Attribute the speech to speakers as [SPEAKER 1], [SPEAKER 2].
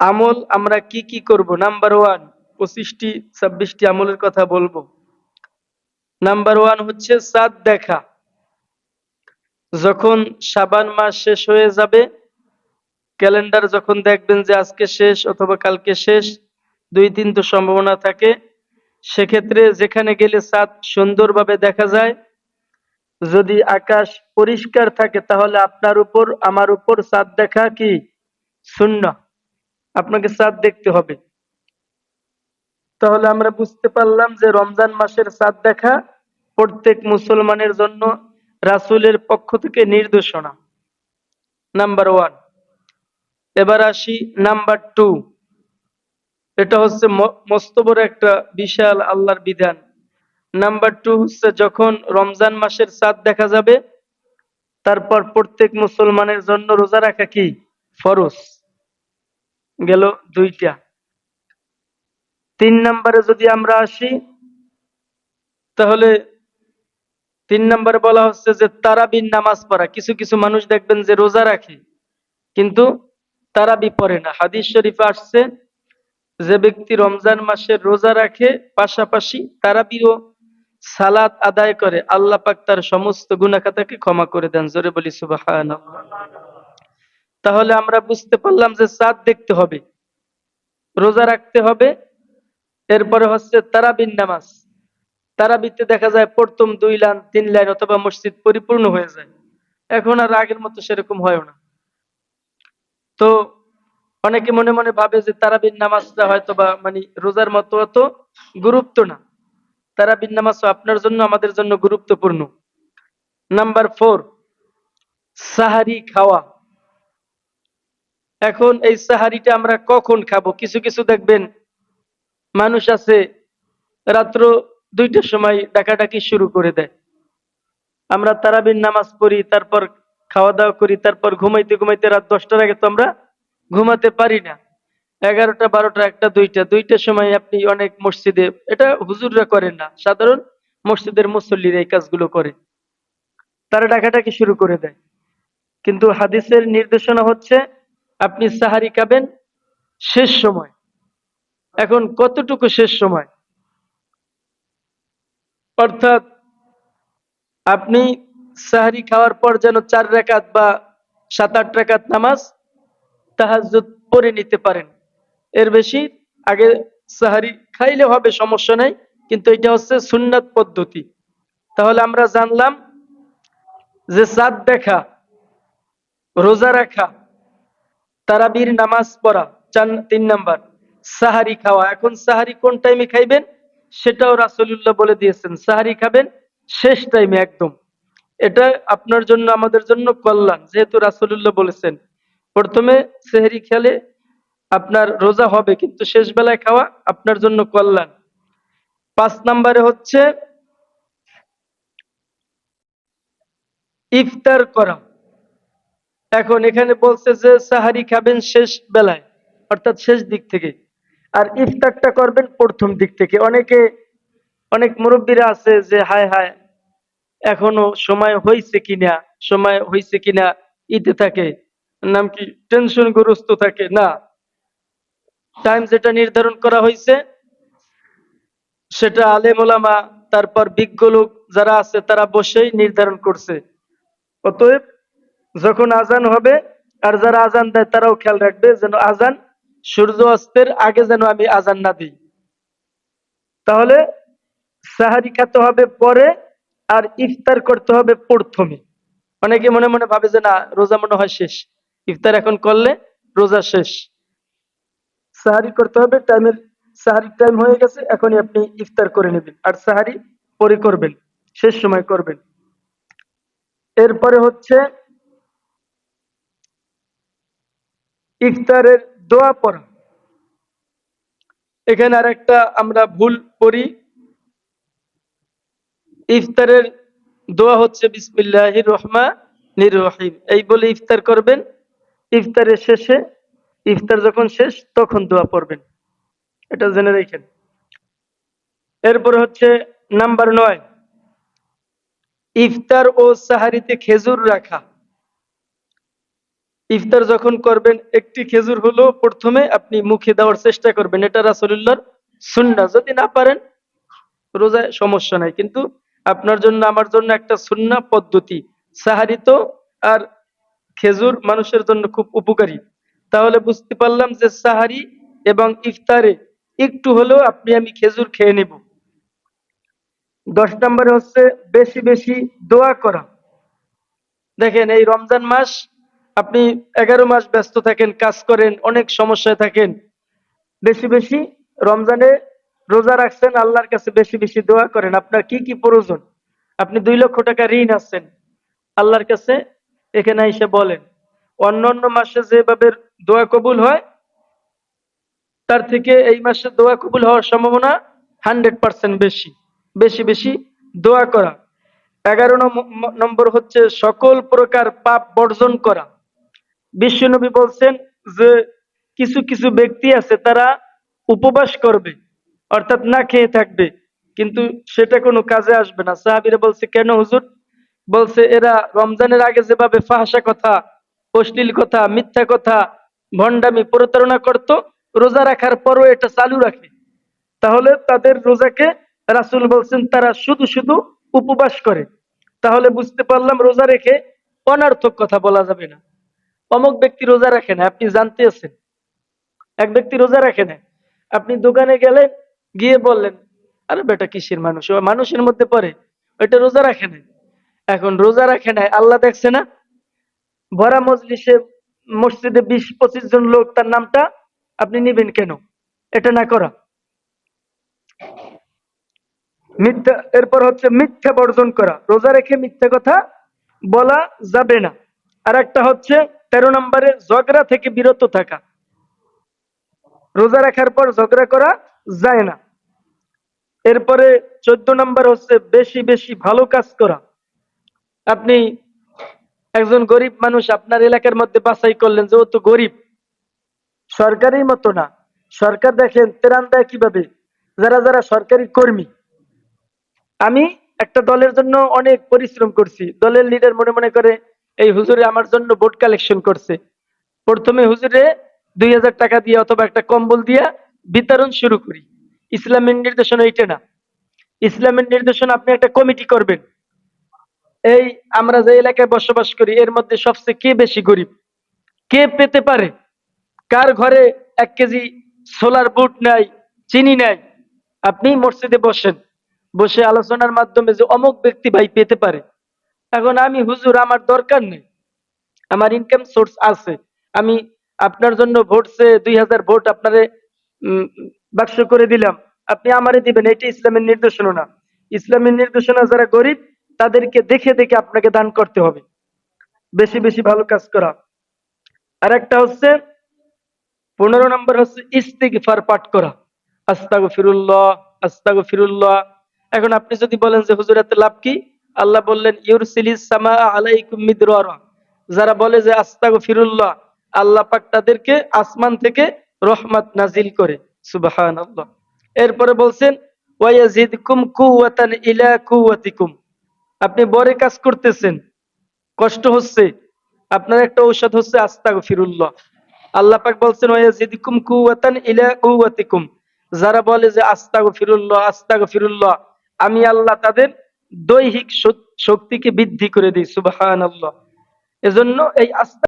[SPEAKER 1] আমল আমরা কি কি করব? নাম্বার ওয়ান পঁচিশটি, ছাব্বিশটি আমলের কথা বলব। নাম্বার ওয়ান হচ্ছে চাঁদ দেখা। যখন সাবান মাস শেষ হয়ে যাবে, ক্যালেন্ডার যখন দেখবেন যে আজকে শেষ অথবা কালকে শেষ, দুই তিন তো সম্ভাবনা থাকে, সেক্ষেত্রে যেখানে গেলে চাঁদ সুন্দরভাবে দেখা যায়। যদি আকাশ পরিষ্কার থাকে, তাহলে আপনার উপর, আমার উপর চাঁদ দেখা কি? শূন্য আপনাকে চাঁদ দেখতে হবে। তাহলে আমরা বুঝতে পারলাম যে রমজান মাসের চাঁদ দেখা প্রত্যেক মুসলমানের জন্য রাসূলের পক্ষ থেকে নির্দেশনা। Number one. এবার আসি নাম্বার টু। এটা হচ্ছে মস্ত বড় একটা বিশাল আল্লাহর বিধান। নাম্বার টু হচ্ছে যখন রমজান মাসের চাঁদ দেখা যাবে, তারপর প্রত্যেক মুসলমানের জন্য রোজা রাখা কি? ফরজ। গেল দুইটা। তিন নম্বরে যদি আমরা আসি, তাহলে তিন নম্বরে বলা হচ্ছে যে তারাবির নামাজ পড়া। কিছু কিছু মানুষ দেখবেন যে রোজা রাখে, কিন্তু তারাবি পড়ে না। হাদিস শরীফ আসছে যে ব্যক্তি রমজান মাসে রোজা রাখে, পাশাপাশি তারাবিও সালাত আদায় করে। আল্লাহ পাক তার সমস্ত গুনাখাতাকে ক্ষমা করে দেন। জোরে বলি সুবাহান তাহলে আমরা বুঝতে পারলাম যে চাঁদ দেখতে হবে, রোজা রাখতে হবে, এরপরে হচ্ছে তারাবিন নামাজ। তারাবিতে দেখা যায় প্রথম দুই লাইন, তিন লাইন অথবা মসজিদ পরিপূর্ণ হয়ে যায়। এখন আর আগের মতো সেরকম হয় না। তো অনেকে মনে মনে ভাবে যে তারাবিন নামাজটা হয়তো বা মানে রোজার মতো অত গুরুত্ব না। তারাবিন নামাজ আপনার জন্য, আমাদের জন্য গুরুত্বপূর্ণ। নাম্বার ফোর, সাহারি খাওয়া। এখন এই সাহারিটা আমরা কখন খাব? কিছু কিছু দেখবেন মানুষ আছে, রাত্র দুইটার সময় ডাকাডাকি শুরু করে দেয়। আমরা তারাবিন নামাজ পড়ি, তারপর খাওয়া দাওয়া করি, তারপর ঘুমাইতে ঘুমাইতে রাত দশটার আগে তো আমরা ঘুমাতে পারি না। এগারোটা, বারোটা, একটা, দুইটা, দুইটার সময় আপনি অনেক মসজিদে, এটা হুজুররা করেন না, সাধারণ মসজিদের মুসল্লিরা এই কাজগুলো করে। তারা ডাকাডাকি শুরু করে দেয়। কিন্তু হাদিসের নির্দেশনা হচ্ছে আপনি সাহারি খাবেন শেষ সময়। এখন কতটুকু শেষ সময়? অর্থাৎ আপনি সাহারি খাওয়ার পর যেন চার রেখাত বা সাত, আট রেখাত নামাজ তাহাজ্জুদ পড়ে নিতে পারেন। এর বেশি আগে সাহারি খাইলে হবে, সমস্যা নাই, কিন্তু এটা হচ্ছে সুন্নাত পদ্ধতি। তাহলে আমরা জানলাম যে চাঁদ দেখা রোজা রাখা তারাবির নামাজ পড়া, চার, তিন নাম্বার। সাহারি খাওয়া। এখন সাহারি কোন টাইমে খাইবেন? সেটাও রাসূলুল্লাহ বলে দিয়েছেন, সাহারি খাবেন শেষ টাইমে একদম। এটা আপনার জন্য, আমাদের জন্য কল্যাণ, যেহেতু রাসূলুল্লাহ বলেছেন। প্রথমে সেহরি খেলে আপনার রোজা হবে, কিন্তু শেষ বেলায় খাওয়া আপনার জন্য কল্যাণ। পাঁচ নাম্বারে হচ্ছে ইফতার করা। এখন এখানে বলছে যে সাহারি খাবেন শেষ বেলায়, অর্থাৎ শেষ দিক থেকে। আর ইফতারটা করবেন প্রথম দিক থেকে। অনেকে, অনেক মুরব্বীরা আছে যে, হায় হায়, এখনও সময় হয়েছে কিনা, সময় হয়েছে কিনা ইতে থাকে, নাম কি টেনশন গ্রস্ত থাকে, না। টাইম যেটা নির্ধারণ করা হয়েছে সেটা আলেম ওলামা, তারপর বিজ্ঞ লোক যারা আছে, তারা বসেই নির্ধারণ করছে। অতএব যখন আজান হবে, আর যারা আজান দেয় তারাও খেয়াল রাখবে যেন আজান সূর্য অস্তের আগে যেন আমি আজান না দিই। তাহলে সাহারি খেতে হবে পরে, আর ইফতার করতে হবে প্রথমে। অনেকে মনে মনে ভাবে যে না, রোজা মনে হয় শেষ। ইফতার এখন করলে রোজা শেষ। সাহারি করতে হবে, টাইমের সাহারি টাইম হয়ে গেছে, এখনই আপনি ইফতার করে নেবেন। আর সাহারি পরে করবেন, শেষ সময় করবেন। এরপরে হচ্ছে ইফতারের দোয়া পড়া। এখানে আর একটা আমরা ভুল করি ইফতারের দোয়া হচ্ছে বিসমিল্লাহ রহমা রহিম। এই বলে ইফতার করবেন, ইফতারের শেষে, ইফতার যখন শেষ, তখন দোয়া পড়বেন। এটা জেনে রেখেন। এরপর হচ্ছে নাম্বার নয়। ইফতার ও সাহারিতে খেজুর রাখা। ইফতার যখন করবেন, একটি খেজুর হলো প্রথমে আপনি মুখে দেওয়ার চেষ্টা করবেন। এটা রাসূলুল্লাহর সুন্না যদি না পারেন, রোজায় সমস্যা নাই। কিন্তু আপনার জন্য, আমার জন্য একটা সুন্নাহ পদ্ধতি। সাহারি তো আর খেজুর মানুষের জন্য খুব উপকারী। তাহলে বুঝতে পারলাম যে সাহারি এবং ইফতারে একটু হলেও আপনি, আমি খেজুর খেয়ে নেব। দশ নম্বরে হচ্ছে বেশি বেশি দোয়া করা। দেখেন, এই রমজান মাস আপনি এগারো মাস ব্যস্ত থাকেন, কাজ করেন, অনেক সমস্যায় থাকেন, বেশি বেশি রমজানে রোজা রাখছেন, আল্লাহর কাছে বেশি বেশি দোয়া করেন। আপনার কি কি প্রয়োজন? আপনি দুই লক্ষ টাকা ঋণ আছেন, আল্লাহর কাছে এখানে এসে বলেন। অন্য অন্য মাসে যেভাবে দোয়া কবুল হয়, তার থেকে এই মাসে দোয়া কবুল হওয়ার সম্ভাবনা হান্ড্রেড পার্সেন্ট বেশি বেশি বেশি দোয়া করা। এগারো নম- নম্বর হচ্ছে সকল প্রকার পাপ বর্জন করা। বিশ্বনবী বলছেন যে কিছু কিছু ব্যক্তি আছে, তারা উপবাস করবে, অর্থাৎ না খেয়ে থাকবে, কিন্তু সেটা কোনো কাজে আসবে না। সাহাবিরা বলছে, কেন হুজুর? বলছে, এরা রমজানের আগে যেভাবে ফাহাসা কথা, অশ্লীল কথা, মিথ্যা কথা, ভণ্ডামি, প্রতারণা করত, রোজা রাখার পরও এটা চালু রাখে। তাহলে তাদের রোজাকে রাসূল বলছেন, তারা শুধু শুধু উপবাস করে। তাহলে বুঝতে পারলাম, রোজা রেখে অনার্থক কথা বলা যাবে না। অমুক ব্যক্তি রোজা রাখে না আপনি জানতে আছেন। এক ব্যক্তি রোজা রাখে না আপনি দোকানে গেলেন গিয়ে বললেন, আরে বেটা, কিসের মানুষ? মানুষের মধ্যে পড়ে, ওইটা রোজা রাখে না এখন রোজা রাখে না আল্লাহ দেখছে না? ভরা মজলিসে মসজিদে বিশ, পঁচিশ জন লোক, তার নামটা আপনি নিবেন কেন? এটা না করা। মিথ্যা, এরপর হচ্ছে মিথ্যা বর্জন করা। রোজা রেখে মিথ্যা কথা বলা যাবে না। আর একটা হচ্ছে তেরো নম্বরে ঝগড়া থেকে বিরত থাকা। রোজা রাখার পর ঝগড়া করা যায় না। এরপরে চোদ্দ নম্বর হচ্ছে বেশি বেশি ভালো কাজ করা। আপনি একজন গরিব মানুষ, আপনার এলাকার মধ্যে বাছাই করলেন যে ও তো গরিব। সরকারি মতো না। সরকার দেখেন ত্রাণ দেয় কীভাবে? যারা যারা সরকারি কর্মী। আমি একটা দলের জন্য অনেক পরিশ্রম করছি। দলের লিডার মনে মনে করে এই হুজুরে আমার জন্য ভোট কালেকশন করছে। প্রথমে হুজুরে দুই হাজার টাকা দিয়ে অথবা একটা কম্বল দিয়া বিতরণ শুরু করি। ইসলামের নির্দেশনা এইটা না। ইসলামের নির্দেশনা আপনি একটা কমিটি করবেন। এই আমরা যে এলাকায় বসবাস করি, এর মধ্যে সবচেয়ে কে বেশি গরিব? কে পেতে পারে? কার ঘরে এক কেজি সোলার বুট নাই, চিনি নাই? আপনি মসজিদে বসেন। বসে আলোচনার মাধ্যমে যে অমুক ব্যক্তি ভাই পেতে পারে। এখন আমি হুজুর, আমার দরকার নেই। আমার ইনকাম সোর্স আছে। আমি আপনার জন্য ভোট সে দুই হাজার ভোট আপনারে বাক্স করে দিলাম। আপনি আমারে দিবেন, এটা ইসলামের নির্দেশনা। ইসলামের নির্দেশনা যারা গরিব, তাদেরকে দেখে দেখে আপনাকে দান করতে হবে। বেশি বেশি ভালো কাজ করা। আর একটা হচ্ছে, পনেরো নম্বর হচ্ছে ইস্তিগফার পাঠ করা। আস্তাগো ফিরুল্লাহ আস্তাগো ফিরুল্লাহ এখন আপনি যদি বলেন যে, হুজুর, এতে লাভ কি? আল্লাহ বললেন যারা বলে যে আস্তাগো ফিরুল্লাহ আল্লাহ পাক তাদেরকে আসমান থেকে রহমত নাজিল করে। সুবহানাল্লাহ। এরপরে বলছেন আপনি বড় কাজ করতেছেন, কষ্ট হচ্ছে, আপনার একটা ঔষধ হচ্ছে আস্তাগ ফিরুল্লাহ আল্লাহ পাক বলছেন ওয়াজিদকুম কুওয়াতান ইলা কুওয়াতিকুম। যারা বলে যে আস্তাগ ফিরুল্লাহ আস্তাগ ফিরুল্লাহ আমি আল্লাহ তাদের দৈহিক শক- শক্তিকে বৃদ্ধি করে দিই সুবাহ এজন্য এই আস্তা